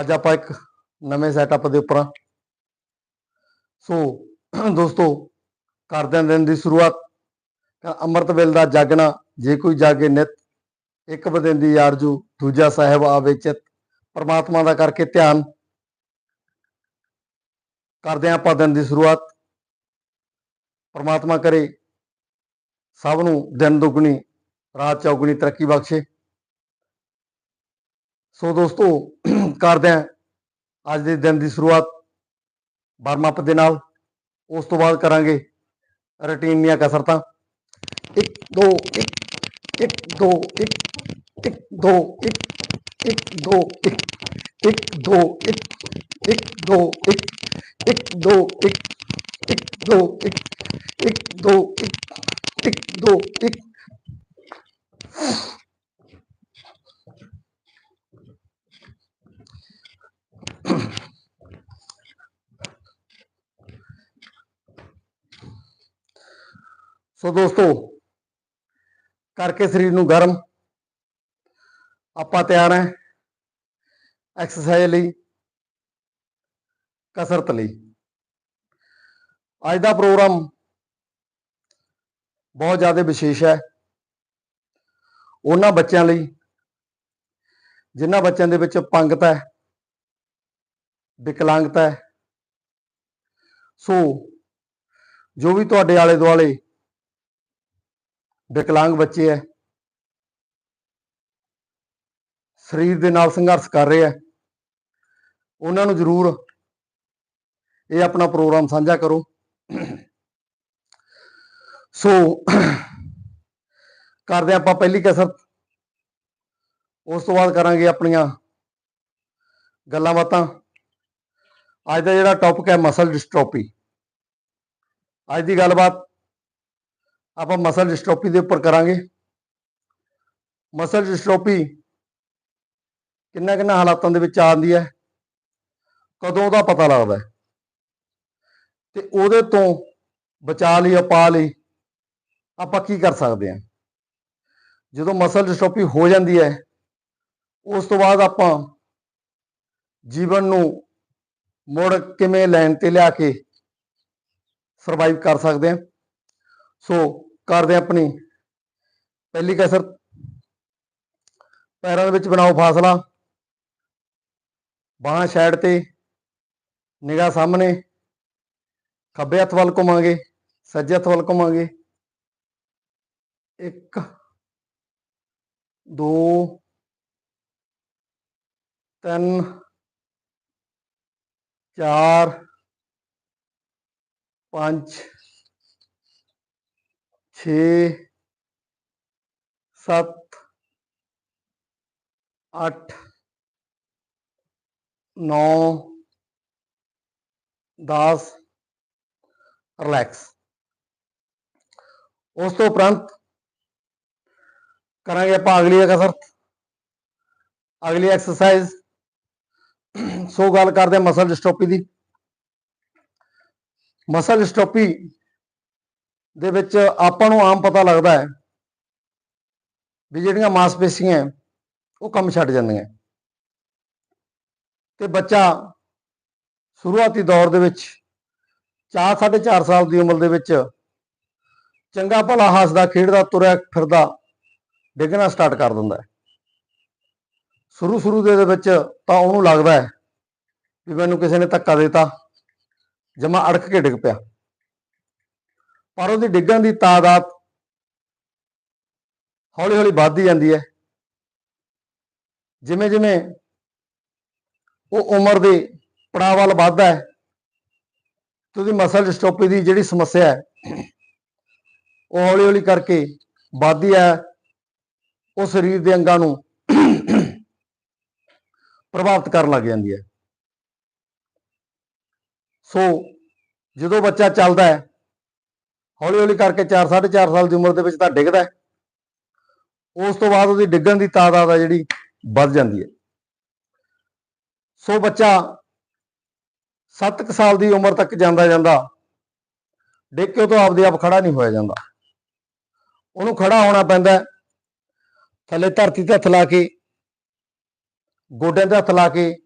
ਅੱਜ ਆਪਾਂ ਇੱਕ ਨਵੇਂ ਸੈਟਅਪ ਦੇ ਉੱਪਰ ਹਾਂ। ਸੋ, ਦੋਸਤੋ ਕਰਦੇ ਦਿਨ ਦੀ ਸ਼ੁਰੂਆਤ ਅੰਮ੍ਰਿਤ ਵੇਲ ਦਾ ਜਾਗਣਾ, ਜੇ ਕੋਈ ਜਾਗੇ ਨਿਤ, ਇੱਕ ਬਦਿੰਦੀ ਆਰਜੂ ਦੂਜਾ ਸਾਹਿਬ ਆਵੇ ਚਿਤ, ਪਰਮਾਤਮਾ ਦਾ ਕਰਕੇ ਧਿਆਨ ਕਰਦੇ ਆਪਾਂ ਦਿਨ ਦੀ ਸ਼ੁਰੂਆਤ, ਪਰਮਾਤਮਾ ਕਰੇ, ਸਭ ਨੂੰ ਦਿਨ ਦੁਗਣੀ, ਰਾਤ ਚੌਗਣੀ ਤਰੱਕੀ ਬਖਸ਼ੇ ਸੋ ਦੋਸਤੋ ਕਰਦੇ ਹਾਂ ਅੱਜ ਦੇ ਦਿਨ ਦੀ ਸ਼ੁਰੂਆਤ ਵਾਰਮ ਅਪ ਦੇ ਨਾਲ ਉਸ ਤੋਂ ਬਾਅਦ ਕਰਾਂਗੇ ਰੁਟੀਨ ਦੀਆਂ ਕਸਰਤਾਂ 1 2 1 1 2 1 1 2 1 1 2 1 1 2 1 1 2 1 1 2 1 1 2 1 1 2 1 1 2 1 ਸੋ ਦੋਸਤੋ, ਕਰਕੇ ਸਰੀਰ ਨੂੰ ਗਰਮ। ਆਪਾਂ ਤਿਆਰ ਹੈ ਐਕਸਰਸਾਈਜ਼ ਲਈ, ਕਸਰਤ ਲਈ। ਅੱਜ ਦਾ ਪ੍ਰੋਗਰਾਮ ਬਹੁਤ ਜ਼ਿਆਦਾ ਵਿਸ਼ੇਸ਼ ਹੈ। ਉਹਨਾਂ ਬੱਚਿਆਂ ਲਈ, ਜਿਨ੍ਹਾਂ ਬੱਚਿਆਂ ਦੇ ਵਿੱਚ ਪੰਗਤ ਹੈ, ਵਿਕਲਾਂਗਤਾ ਹੈ। ਸੋ, ਜੋ ਵੀ ਤੁਹਾਡੇ ਆਲੇ ਦੁਆਲੇ ਵਿਕਲਾਂਗ ਬੱਚੇ ਹੈ ਸਰੀਰ ਦੇ ਨਾਲ ਸੰਘਰਸ਼ ਕਰ ਰਹੇ ਹੈ ਉਹਨਾਂ ਨੂੰ ਜ਼ਰੂਰ ਇਹ ਆਪਣਾ ਪ੍ਰੋਗਰਾਮ ਸਾਂਝਾ ਕਰੋ। ਸੋ ਕਰਦੇ ਆਪਾਂ ਪਹਿਲੀ ਕਸਰਤ। ਉਸ ਤੋਂ ਬਾਅਦ ਕਰਾਂਗੇ ਆਪਣੀਆਂ ਗੱਲਾਂ ਬਾਤਾਂ। ਅੱਜ ਦਾ ਜਿਹੜਾ ਟੌਪਿਕ ਹੈ ਮਸਲ ਡਿਸਟ੍ਰੋਪੀ ਅੱਜ ਦੀ ਗੱਲਬਾਤ ਆਪਾਂ ਮਸਲ ਡਿਸਟ੍ਰੋਪੀ ਦੇ ਉੱਪਰ ਕਰਾਂਗੇ। ਮਸਲ ਡਿਸਟ੍ਰੋਪੀ ਕਿੰਨਾ ਕਿੰਨਾ ਹਾਲਾਤਾਂ ਦੇ ਵਿੱਚ ਆਉਂਦੀ ਹੈ, ਕਦੋਂ ਉਹਦਾ ਪਤਾ ਲੱਗਦਾ ਹੈ। ਤੇ ਉਹਦੇ ਤੋਂ ਬਚਾ ਲਈ ਉਪਾਅ ਲਈ, ਆਪਾਂ ਕੀ ਕਰ ਸਕਦੇ ਹਾਂ। ਜਦੋਂ ਮਸਲ ਡਿਸਟ੍ਰੋਪੀ ਹੋ ਜਾਂਦੀ ਹੈ, ਉਸ ਤੋਂ ਬਾਅਦ ਆਪਾਂ ਜੀਵਨ ਨੂੰ ਮੁੜ ਕਿਵੇਂ ਲੈਣ ਤੇ ਲਿਆ ਕੇ ਸਰਵਾਈਵ ਕਰ ਸਕਦੇ ਹਾਂ। ਸੋ ਕਰਦੇ ਆਪਣੀ। ਪਹਿਲੀ ਕਸਰ ਪੈਰਾਂ ਦੇ ਵਿੱਚ ਬਣਾਓ ਫਾਸਲਾ। ਬਾਹਾਂ ਸਾਈਡ ਤੇ, ਨਿਗਾਹ ਸਾਹਮਣੇ। ਖੱਬੇ ਹੱਥ ਵੱਲ ਘੁਮਾਂਗੇ, ਸੱਜੇ ਹੱਥ ਵੱਲ ਘੁਮਾਂਗੇ। 1 2 3 4 5 ਛੇ ਸੱਤ ਅੱਠ ਨੌ ਦਸ ਰਿਲੈਕਸ ਉਸ ਤੋਂ ਉਪਰੰਤ ਕਰਾਂਗੇ ਆਪਾਂ ਅਗਲੀ ਕਸਰਤ ਅਗਲੀ ਐਕਸਰਸਾਈਜ਼ ਸੋ ਗੱਲ ਕਰਦੇ ਹਾਂ ਮਸਲ ਡਿਸਟ੍ਰੋਪੀ ਦੀ ਮਸਲ ਡਿਸਟ੍ਰੋਪੀ ਦੇ ਵਿੱਚ ਆਪਾਂ ਨੂੰ ਆਮ ਪਤਾ ਲੱਗਦਾ ਹੈ ਵੀ ਜਿਹੜੀਆਂ ਮਾਸਪੇਸ਼ੀਆਂ ਉਹ ਕੰਮ ਛੱਡ ਜਾਂਦੀਆਂ ਤੇ ਬੱਚਾ ਸ਼ੁਰੂਆਤੀ ਦੌਰ ਦੇ ਵਿੱਚ 4 4.5 ਸਾਲ ਦੀ ਉਮਰ ਦੇ ਵਿੱਚ ਚੰਗਾ ਭਲਾ ਹੱਸਦਾ, ਖੇਡਦਾ, ਤੁਰਿਆ ਫਿਰਦਾ, ਡਿੱਗਣਾ ਸਟਾਰਟ ਕਰ ਦਿੰਦਾ ਸ਼ੁਰੂ ਸ਼ੁਰੂ ਦੇ ਵਿੱਚ ਤਾਂ ਉਹਨੂੰ ਲੱਗਦਾ ਹੈ ਵੀ ਮੈਨੂੰ ਕਿਸੇ ਨੇ ਧੱਕਾ ਦਿੱਤਾ, ਜਮਾ ਅੜਕ ਕੇ ਡਿੱਗ ਪਿਆ। ਪਰ ਉਹਦੀ ਡਿੱਗਣ ਦੀ ਤਾਦਾਦ ਹੌਲੀ ਹੌਲੀ ਵੱਧਦੀ ਜਾਂਦੀ ਹੈ। ਜਿਵੇਂ ਜਿਵੇਂ ਉਹ ਉਮਰ ਦੇ ਪੜਾਅ ਵੱਲ ਵੱਧਦਾ ਹੈ, ਤੇ ਉਹਦੀ ਮਸਲ ਡਿਸਟ੍ਰੋਪੀ ਦੀ ਜਿਹੜੀ ਸਮੱਸਿਆ ਹੈ, ਉਹ ਹੌਲੀ ਹੌਲੀ ਕਰਕੇ ਵੱਧਦੀ ਹੈ। ਉਹ ਸਰੀਰ ਦੇ ਅੰਗਾਂ ਨੂੰ ਪ੍ਰਭਾਵਿਤ ਕਰਨ ਲੱਗ ਜਾਂਦੀ ਹੈ। ਸੋ ਜਦੋਂ ਬੱਚਾ ਚੱਲਦਾ ਹੈ ਹੌਲੀ ਹੌਲੀ ਕਰਕੇ 4 4.5 ਸਾਲ ਦੀ ਉਮਰ ਦੇ ਵਿੱਚ ਤਾਂ ਡਿੱਗਦਾ ਹੈ। ਉਸ ਤੋਂ ਬਾਅਦ ਉਹਦੀ ਡਿੱਗਣ ਦੀ ਤਾਦਾਦ ਆ ਜਿਹੜੀ ਵੱਧ ਜਾਂਦੀ ਹੈ। ਸੋ ਬੱਚਾ 7 ਸਾਲ ਦੀ ਉਮਰ ਤੱਕ ਜਾਂਦਾ ਜਾਂਦਾ ਡਿੱਗ ਕੇ ਉਹ ਤੋਂ ਆਪਦੇ ਆਪ ਖੜਾ ਨਹੀਂ ਹੋਇਆ ਜਾਂਦਾ। ਉਹਨੂੰ ਖੜਾ ਹੋਣਾ ਪੈਂਦਾ ਥੱਲੇ ਧਰਤੀ ਤੇ ਹੱਥ ਲਾ ਕੇ, ਗੋਡਿਆਂ ਤੇ ਹੱਥ ਲਾ ਕੇ